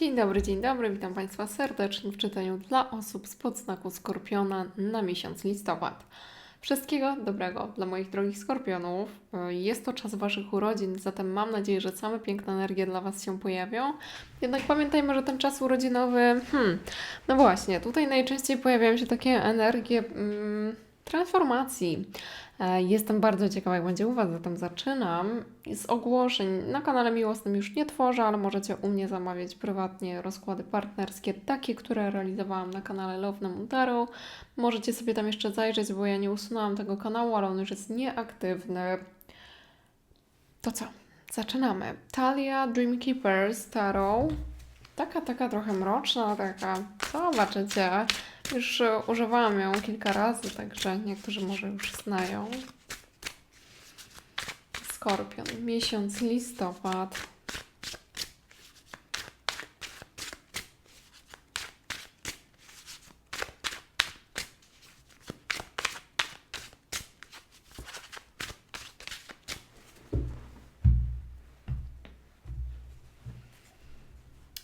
Dzień dobry, dzień dobry, witam Państwa serdecznie w czytaniu dla osób z podznaku Skorpiona na miesiąc listopad. Wszystkiego dobrego dla moich drogich Skorpionów. Jest to czas Waszych urodzin, zatem mam nadzieję, że same piękne energie dla Was się pojawią. Jednak pamiętajmy, że ten czas urodzinowy, hmm, no właśnie, tutaj najczęściej pojawiają się takie energie mm, transformacji. E, Jestem bardzo ciekawa, jak będzie u Was, zatem zaczynam. Z ogłoszeń na kanale miłosnym już nie tworzę, ale możecie u mnie zamawiać prywatnie rozkłady partnerskie, takie, które realizowałam na kanale Love na. Możecie sobie tam jeszcze zajrzeć, bo ja nie usunęłam tego kanału, ale on już jest nieaktywny. To co? Zaczynamy. Talia Dreamkeepers Tarot. Taka, taka trochę mroczna, taka. Zobaczycie. Już e, używałam ją kilka razy, także niektórzy może już znają. Skorpion, miesiąc listopad.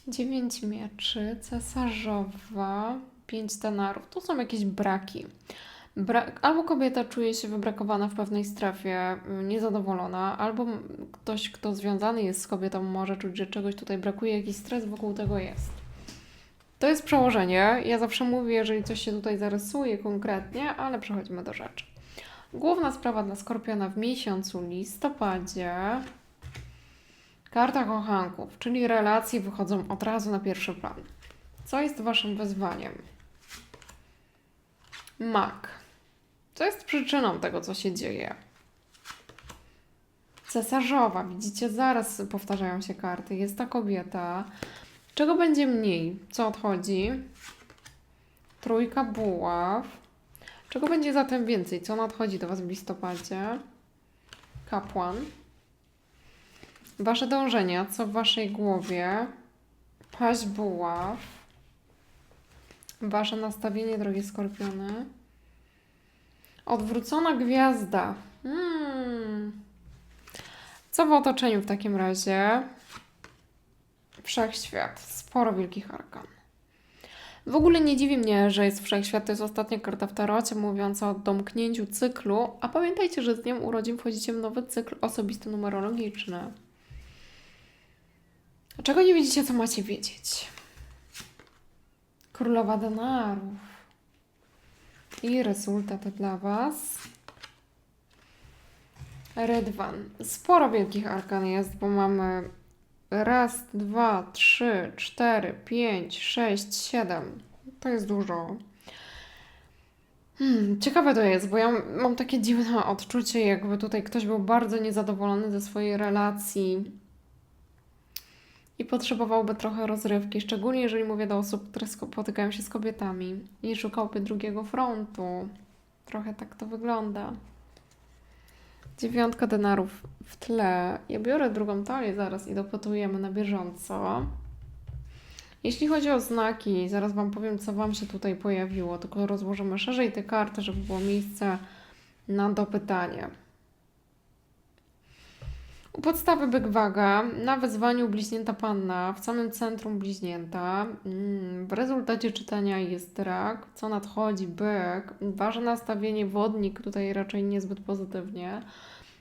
Dziewięć mieczy, cesarzowa, pięć denarów. To są jakieś braki. Bra- albo kobieta czuje się wybrakowana w pewnej strefie, y, niezadowolona, albo ktoś, kto związany jest z kobietą, może czuć, że czegoś tutaj brakuje, jakiś stres wokół tego jest. To jest przełożenie. Ja zawsze mówię, jeżeli coś się tutaj zarysuje konkretnie, ale przechodzimy do rzeczy. Główna sprawa dla Skorpiona w miesiącu listopadzie. Karta kochanków, czyli relacje wychodzą od razu na pierwszy plan. Co jest Waszym wyzwaniem? Mak. Co jest przyczyną tego, co się dzieje? Cesarzowa. Widzicie, zaraz powtarzają się karty. Jest ta kobieta. Czego będzie mniej? Co odchodzi? Trójka buław. Czego będzie zatem więcej? Co nadchodzi do Was w listopadzie? Kapłan. Wasze dążenia, co w Waszej głowie? Paść buław. Wasze nastawienie, drogie skorpiony. Odwrócona gwiazda. Hmm. Co w otoczeniu w takim razie? Wszechświat. Sporo wielkich arkan. W ogóle nie dziwi mnie, że jest wszechświat. To jest ostatnia karta w tarocie mówiąca o domknięciu cyklu. A pamiętajcie, że z dniem urodzin wchodzicie w nowy cykl osobisty numerologiczny. Czego nie widzicie, co macie wiedzieć? Królowa denarów. I rezultat dla Was. Redwan. Sporo wielkich arkan jest, bo mamy raz, dwa, trzy, cztery, pięć, sześć, siedem. To jest dużo. Hmm, ciekawe to jest, bo ja mam takie dziwne odczucie, jakby tutaj ktoś był bardzo niezadowolony ze swojej relacji i potrzebowałby trochę rozrywki, szczególnie jeżeli mówię do osób, które spotykają się z kobietami i szukałby drugiego frontu. Trochę tak to wygląda. Dziewiątka denarów w tle. Ja biorę drugą talię zaraz i dopytujemy na bieżąco. Jeśli chodzi o znaki, zaraz Wam powiem, co Wam się tutaj pojawiło, tylko rozłożymy szerzej te karty, żeby było miejsce na dopytanie. U podstawy byk waga, na wezwaniu bliźnięta panna, w samym centrum bliźnięta. Mm, W rezultacie czytania jest rak, co nadchodzi byk, wasze nastawienie wodnik tutaj raczej niezbyt pozytywnie.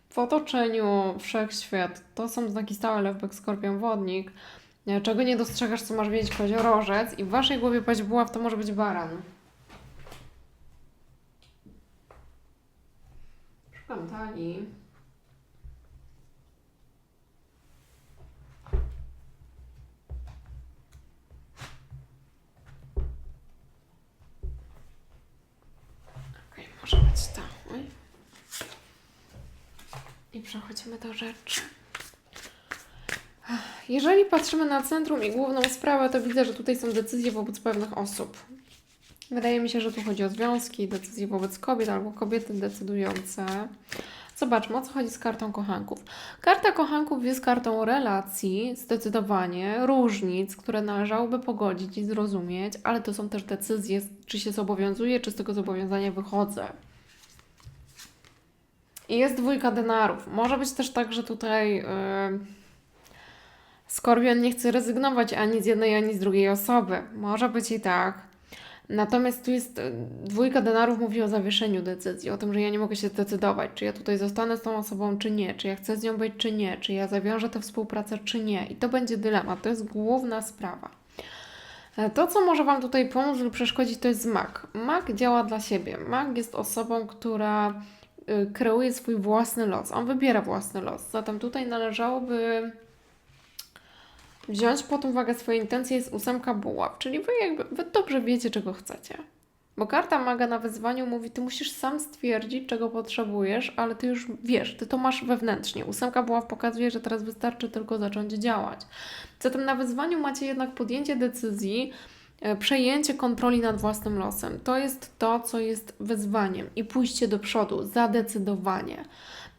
W otoczeniu wszechświat to są znaki stałe lew, byk, skorpion, wodnik. E, Czego nie dostrzegasz, co masz wiedzieć, koziorożec i w waszej głowie paść buław to może być baran. Szukam talii. Być to. I przechodzimy do rzeczy. Jeżeli patrzymy na centrum i główną sprawę, to widzę, że tutaj są decyzje wobec pewnych osób. Wydaje mi się, że tu chodzi o związki, decyzje wobec kobiet albo kobiety decydujące. Zobaczmy, o co chodzi z kartą kochanków. Karta kochanków jest kartą relacji, zdecydowanie, różnic, które należałoby pogodzić i zrozumieć, ale to są też decyzje, czy się zobowiązuję, czy z tego zobowiązania wychodzę. I jest dwójka denarów. Może być też tak, że tutaj yy, Skorpion nie chce rezygnować ani z jednej, ani z drugiej osoby. Może być i tak. Natomiast tu jest e, dwójka denarów mówi o zawieszeniu decyzji, o tym, że ja nie mogę się zdecydować, czy ja tutaj zostanę z tą osobą, czy nie, czy ja chcę z nią być, czy nie, czy ja zawiążę tę współpracę, czy nie. I to będzie dylemat, to jest główna sprawa. E, To, co może Wam tutaj pomóc lub przeszkodzić, to jest mag. Mag działa dla siebie. Mag jest osobą, która y, kreuje swój własny los. On wybiera własny los. Zatem tutaj należałoby wziąć pod uwagę swoje intencje jest ósemka buław, czyli wy jakby wy dobrze wiecie, czego chcecie. Bo karta maga na wyzwaniu mówi, ty musisz sam stwierdzić, czego potrzebujesz, ale ty już wiesz, ty to masz wewnętrznie. Ósemka buław pokazuje, że teraz wystarczy tylko zacząć działać. Zatem na wyzwaniu macie jednak podjęcie decyzji, e, przejęcie kontroli nad własnym losem. To jest to, co jest wyzwaniem i pójście do przodu, zadecydowanie.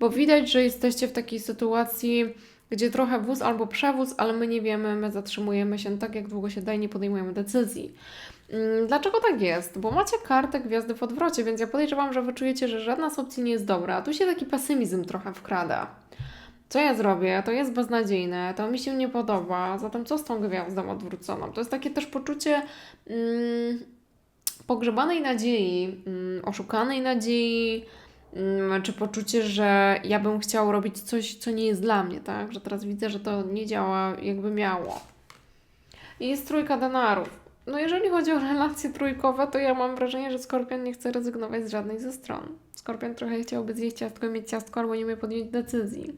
Bo widać, że jesteście w takiej sytuacji, gdzie trochę wóz albo przewóz, ale my nie wiemy, my zatrzymujemy się tak, jak długo się da i nie podejmujemy decyzji. Mm, Dlaczego tak jest? Bo macie kartę gwiazdy w odwrocie, więc ja podejrzewam, że wy czujecie, że żadna z opcji nie jest dobra. Tu się taki pesymizm trochę wkrada. Co ja zrobię? To jest beznadziejne, to mi się nie podoba, zatem co z tą gwiazdą odwróconą? To jest takie też poczucie mm, pogrzebanej nadziei, mm, oszukanej nadziei, czy poczucie, że ja bym chciał robić coś, co nie jest dla mnie, tak? Że teraz widzę, że to nie działa jakby miało. I jest trójka denarów. No jeżeli chodzi o relacje trójkowe, to ja mam wrażenie, że Skorpion nie chce rezygnować z żadnej ze stron. Skorpion trochę chciałby zjeść ciastko i mieć ciastko, albo nie umie podjąć decyzji.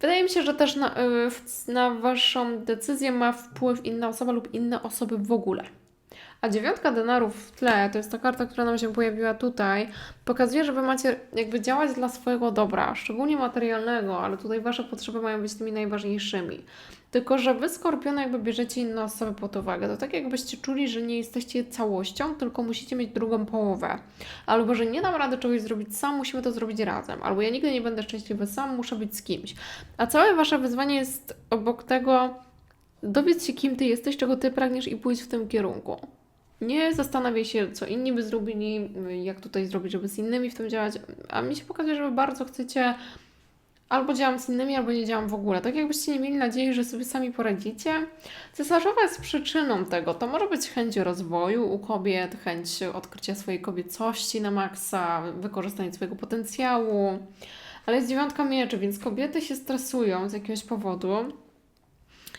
Wydaje mi się, że też na, y, na Waszą decyzję ma wpływ inna osoba lub inne osoby w ogóle. A dziewiątka denarów w tle, to jest ta karta, która nam się pojawiła tutaj, pokazuje, że Wy macie jakby działać dla swojego dobra, szczególnie materialnego, ale tutaj Wasze potrzeby mają być tymi najważniejszymi. Tylko, że Wy, Skorpiony, jakby bierzecie inne osoby pod uwagę. To tak jakbyście czuli, że nie jesteście całością, tylko musicie mieć drugą połowę. Albo, że nie dam rady czegoś zrobić sam, musimy to zrobić razem. Albo ja nigdy nie będę szczęśliwy sam, muszę być z kimś. A całe Wasze wyzwanie jest obok tego, dowiedz się, kim Ty jesteś, czego Ty pragniesz i pójść w tym kierunku. Nie zastanawiaj się, co inni by zrobili, jak tutaj zrobić, żeby z innymi w tym działać. A mi się pokazuje, że Wy bardzo chcecie albo działam z innymi, albo nie działam w ogóle. Tak jakbyście nie mieli nadziei, że sobie sami poradzicie. Cesarzowa jest przyczyną tego. To może być chęć rozwoju u kobiet, chęć odkrycia swojej kobiecości na maksa, wykorzystania swojego potencjału. Ale jest dziewiątka mieczy, więc kobiety się stresują z jakiegoś powodu.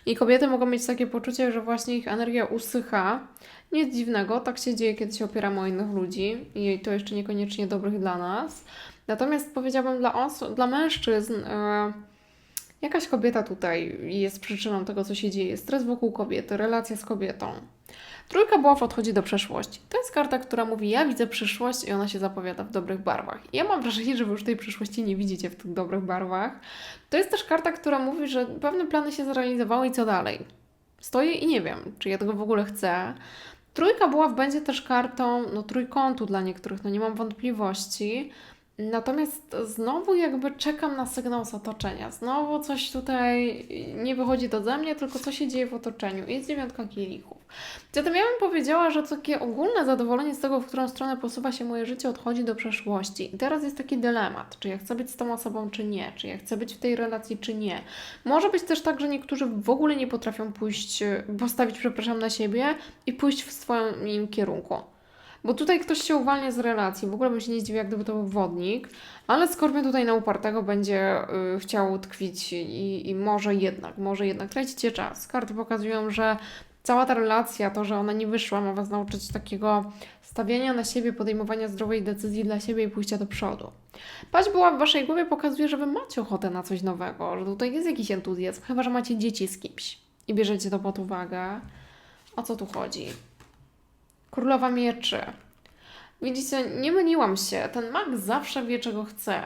I kobiety mogą mieć takie poczucie, że właśnie ich energia usycha. Nic dziwnego, tak się dzieje, kiedy się opieramy o innych ludzi i to jeszcze niekoniecznie dobrych dla nas. Natomiast powiedziałabym dla osób, dla mężczyzn, e, jakaś kobieta tutaj jest przyczyną tego, co się dzieje. Stres wokół kobiety, relacja z kobietą. Trójka buław odchodzi do przeszłości. To jest karta, która mówi, ja widzę przyszłość i ona się zapowiada w dobrych barwach. I ja mam wrażenie, że wy już tej przyszłości nie widzicie w tych dobrych barwach. To jest też karta, która mówi, że pewne plany się zrealizowały i co dalej. Stoję i nie wiem, czy ja tego w ogóle chcę. Trójka buław będzie też kartą no, trójkątu dla niektórych, no nie mam wątpliwości. Natomiast znowu jakby czekam na sygnał z otoczenia. Znowu coś tutaj nie wychodzi to ze mnie, tylko co się dzieje w otoczeniu. Jest dziewiątka kielichów. Zatem ja bym powiedziała, że takie ogólne zadowolenie z tego, w którą stronę posuwa się moje życie, odchodzi do przeszłości. I teraz jest taki dylemat, czy ja chcę być z tą osobą, czy nie, czy ja chcę być w tej relacji, czy nie. Może być też tak, że niektórzy w ogóle nie potrafią pójść, postawić, przepraszam, na siebie i pójść w swoim kierunku. Bo tutaj ktoś się uwalnia z relacji. W ogóle bym się nie zdziwiła, gdyby to był wodnik, ale Skorpion tutaj na upartego będzie y, chciał tkwić i, i może jednak, może jednak tracicie czas. Karty pokazują, że cała ta relacja, to, że ona nie wyszła, ma Was nauczyć takiego stawiania na siebie, podejmowania zdrowej decyzji dla siebie i pójścia do przodu. Paść była w Waszej głowie pokazuje, że Wy macie ochotę na coś nowego, że tutaj jest jakiś entuzjazm, chyba, że macie dzieci z kimś i bierzecie to pod uwagę. O co tu chodzi? Królowa mieczy. Widzicie, nie myliłam się. Ten mag zawsze wie, czego chce.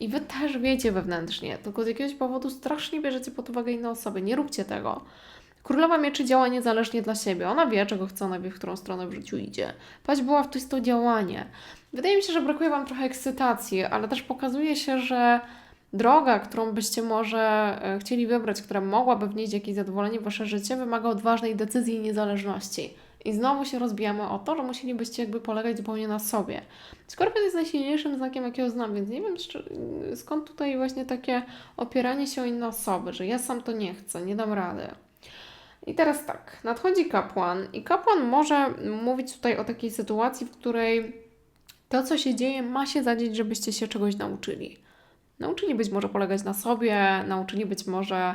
I wy też wiecie wewnętrznie, tylko z jakiegoś powodu strasznie bierzecie pod uwagę inne osoby. Nie róbcie tego. Królowa mieczy działa niezależnie dla siebie. Ona wie, czego chce, ona wie, w którą stronę w życiu idzie. Paść była w to jest to działanie. Wydaje mi się, że brakuje Wam trochę ekscytacji, ale też pokazuje się, że droga, którą byście może e, chcieli wybrać, która mogłaby wnieść jakieś zadowolenie w Wasze życie, wymaga odważnej decyzji i niezależności. I znowu się rozbijamy o to, że musielibyście jakby polegać zupełnie na sobie. Skorpion jest najsilniejszym znakiem, jakiego znam, więc nie wiem skąd tutaj właśnie takie opieranie się o inne osoby, że ja sam to nie chcę, nie dam rady. I teraz tak, nadchodzi kapłan i kapłan może mówić tutaj o takiej sytuacji, w której to, co się dzieje, ma się zadzieć, żebyście się czegoś nauczyli. Nauczyli być może polegać na sobie, nauczyli być może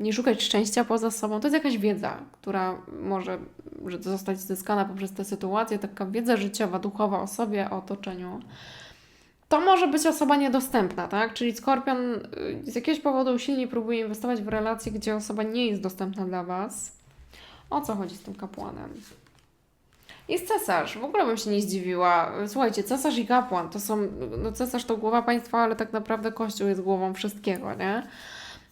nie szukać szczęścia poza sobą. To jest jakaś wiedza, która może że zostać zyskana poprzez tę sytuację, taka wiedza życiowa, duchowa o sobie, o otoczeniu. To może być osoba niedostępna, tak? Czyli skorpion y, z jakiegoś powodu silnie próbuje inwestować w relacje, gdzie osoba nie jest dostępna dla Was. O co chodzi z tym kapłanem? Jest cesarz, w ogóle bym się nie zdziwiła. Słuchajcie, cesarz i kapłan to są. No, cesarz to głowa państwa, ale tak naprawdę kościół jest głową wszystkiego, nie?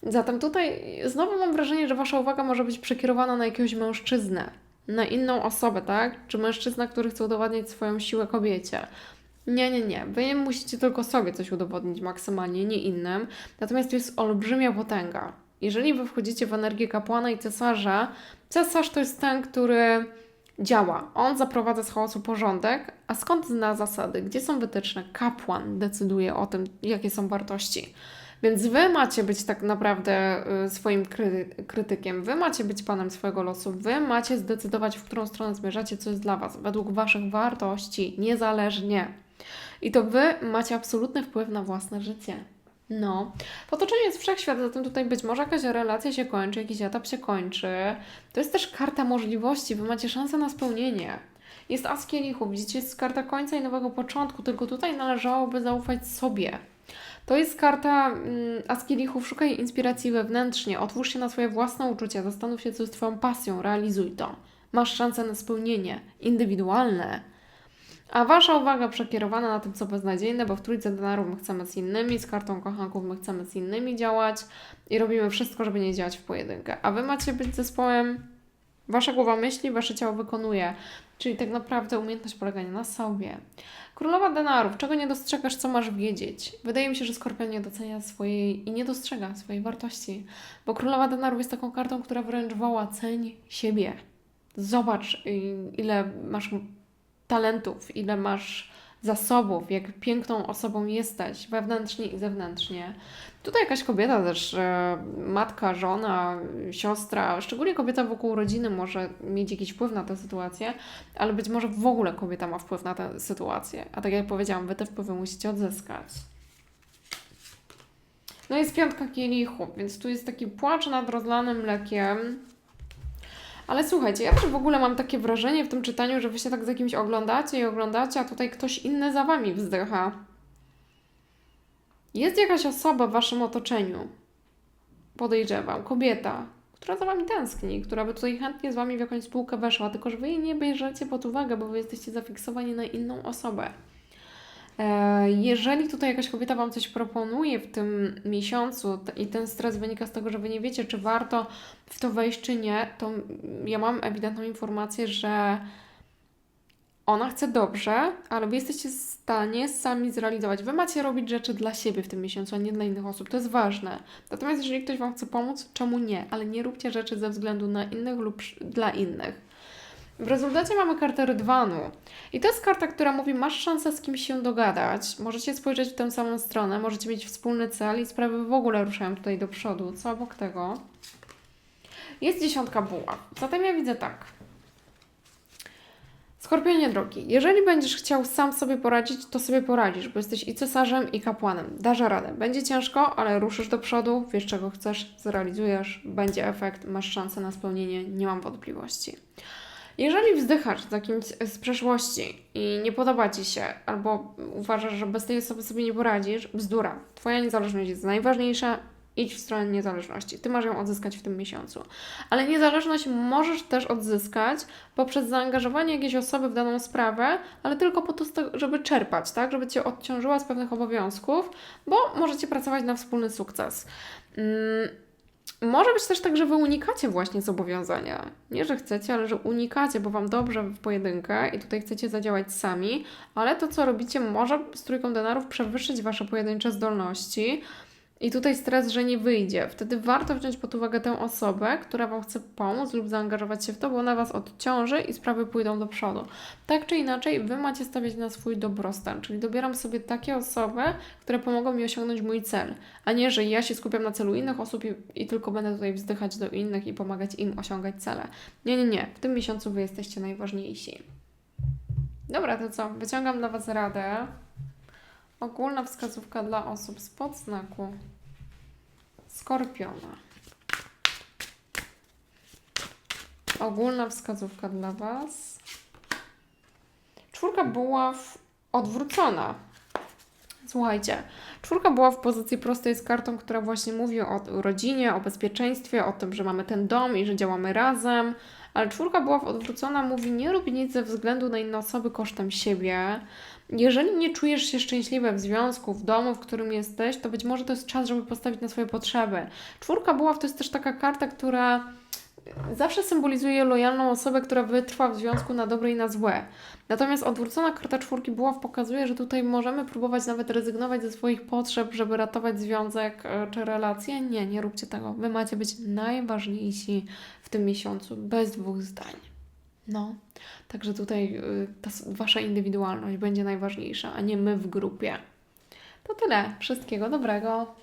Zatem tutaj znowu mam wrażenie, że Wasza uwaga może być przekierowana na jakiegoś mężczyznę, na inną osobę, tak? Czy mężczyzna, który chce udowodnić swoją siłę kobiecie. Nie, nie, nie. Wy musicie tylko sobie coś udowodnić maksymalnie, nie innym. Natomiast to jest olbrzymia potęga. Jeżeli wy wchodzicie w energię kapłana i cesarza, cesarz to jest ten, który działa. On zaprowadza z chaosu porządek, a skąd zna zasady? Gdzie są wytyczne? Kapłan decyduje o tym, jakie są wartości. Więc wy macie być tak naprawdę y, swoim kry krytykiem, wy macie być panem swojego losu, wy macie zdecydować, w którą stronę zmierzacie, co jest dla was, według waszych wartości, niezależnie. I to wy macie absolutny wpływ na własne życie. No, w otoczeniu jest wszechświat, zatem tutaj być może jakaś relacja się kończy, jakiś etap się kończy. To jest też karta możliwości, wy macie szansę na spełnienie. Jest as kielichów, widzicie, jest karta końca i nowego początku, tylko tutaj należałoby zaufać sobie. To jest karta mm, as kielichów, szukaj inspiracji wewnętrznie, otwórz się na swoje własne uczucia, zastanów się, co jest Twoją pasją, realizuj to. Masz szansę na spełnienie indywidualne, a Wasza uwaga przekierowana na tym, co beznadziejne, bo w trójce denarów my chcemy z innymi, z kartą kochanków my chcemy z innymi działać i robimy wszystko, żeby nie działać w pojedynkę. A Wy macie być zespołem, Wasza głowa myśli, Wasze ciało wykonuje, czyli tak naprawdę umiejętność polegania na sobie. Królowa denarów, czego nie dostrzegasz, co masz wiedzieć? Wydaje mi się, że Skorpion nie docenia swojej i nie dostrzega swojej wartości, bo Królowa denarów jest taką kartą, która wręcz woła ceń siebie. Zobacz, ile masz talentów, ile masz zasobów, jak piękną osobą jesteś wewnętrznie i zewnętrznie. Tutaj jakaś kobieta też, e, matka, żona, siostra, szczególnie kobieta wokół rodziny może mieć jakiś wpływ na tę sytuację, ale być może w ogóle kobieta ma wpływ na tę sytuację. A tak jak powiedziałam, wy te wpływy musicie odzyskać. No jest piątka kielichów, więc tu jest taki płacz nad rozlanym mlekiem. Ale słuchajcie, ja też w ogóle mam takie wrażenie w tym czytaniu, że wy się tak z jakimś oglądacie i oglądacie, a tutaj ktoś inny za wami wzdycha. Jest jakaś osoba w waszym otoczeniu, podejrzewam, kobieta, która za wami tęskni, która by tutaj chętnie z wami w jakąś spółkę weszła, tylko że wy jej nie bierzecie pod uwagę, bo wy jesteście zafiksowani na inną osobę. E, jeżeli tutaj jakaś kobieta Wam coś proponuje w tym miesiącu i ten stres wynika z tego, że Wy nie wiecie, czy warto w to wejść, czy nie, to ja mam ewidentną informację, że ona chce dobrze, ale Wy jesteście w stanie sami zrealizować. Wy macie robić rzeczy dla siebie w tym miesiącu, a nie dla innych osób. To jest ważne. Natomiast jeżeli ktoś Wam chce pomóc, czemu nie? Ale nie róbcie rzeczy ze względu na innych lub dla innych. W rezultacie mamy kartę Rydwanu. I to jest karta, która mówi, masz szansę z kimś się dogadać, możecie spojrzeć w tę samą stronę, możecie mieć wspólny cel i sprawy w ogóle ruszają tutaj do przodu. Co obok tego? Jest dziesiątka buław. Zatem ja widzę tak. Skorpionie drogi, jeżeli będziesz chciał sam sobie poradzić, to sobie poradzisz, bo jesteś i cesarzem, i kapłanem. Dasz radę. Będzie ciężko, ale ruszysz do przodu, wiesz czego chcesz, zrealizujesz, będzie efekt, masz szansę na spełnienie, nie mam wątpliwości. Jeżeli wzdychasz z kimś z przeszłości i nie podoba Ci się, albo uważasz, że bez tej osoby sobie nie poradzisz, bzdura. Twoja niezależność jest najważniejsza, idź w stronę niezależności. Ty masz ją odzyskać w tym miesiącu. Ale niezależność możesz też odzyskać poprzez zaangażowanie jakiejś osoby w daną sprawę, ale tylko po to, żeby czerpać, tak? Żeby Cię odciążyła z pewnych obowiązków, bo możecie pracować na wspólny sukces. Mm może być też tak, że Wy unikacie właśnie zobowiązania. Nie, że chcecie, ale że unikacie, bo Wam dobrze w pojedynkę i tutaj chcecie zadziałać sami, ale to, co robicie, może z trójką denarów przewyższyć Wasze pojedyncze zdolności. I tutaj stres, że nie wyjdzie. Wtedy warto wziąć pod uwagę tę osobę, która Wam chce pomóc lub zaangażować się w to, bo ona Was odciąży i sprawy pójdą do przodu. Tak czy inaczej, Wy macie stawiać na swój dobrostan, czyli dobieram sobie takie osoby, które pomogą mi osiągnąć mój cel, a nie, że ja się skupiam na celu innych osób i, i tylko będę tutaj wzdychać do innych i pomagać im osiągać cele. Nie, nie, nie. W tym miesiącu Wy jesteście najważniejsi. Dobra, to co? Wyciągam dla Was radę. Ogólna wskazówka dla osób z podznaku Skorpiona. Ogólna wskazówka dla Was. Czwórka buław odwrócona. Słuchajcie, czwórka była w pozycji prostej jest kartą, która właśnie mówi o rodzinie, o bezpieczeństwie, o tym, że mamy ten dom i że działamy razem. Ale czwórka była odwrócona, mówi nie rób nic ze względu na inne osoby kosztem siebie. Jeżeli nie czujesz się szczęśliwy w związku, w domu, w którym jesteś, to być może to jest czas, żeby postawić na swoje potrzeby. Czwórka buław to jest też taka karta, która zawsze symbolizuje lojalną osobę, która wytrwa w związku na dobre i na złe. Natomiast odwrócona karta czwórki buław pokazuje, że tutaj możemy próbować nawet rezygnować ze swoich potrzeb, żeby ratować związek e, czy relację. Nie, nie róbcie tego. Wy macie być najważniejsi w tym miesiącu, bez dwóch zdań. No, także tutaj y, ta wasza indywidualność będzie najważniejsza, a nie my w grupie. To tyle. Wszystkiego dobrego.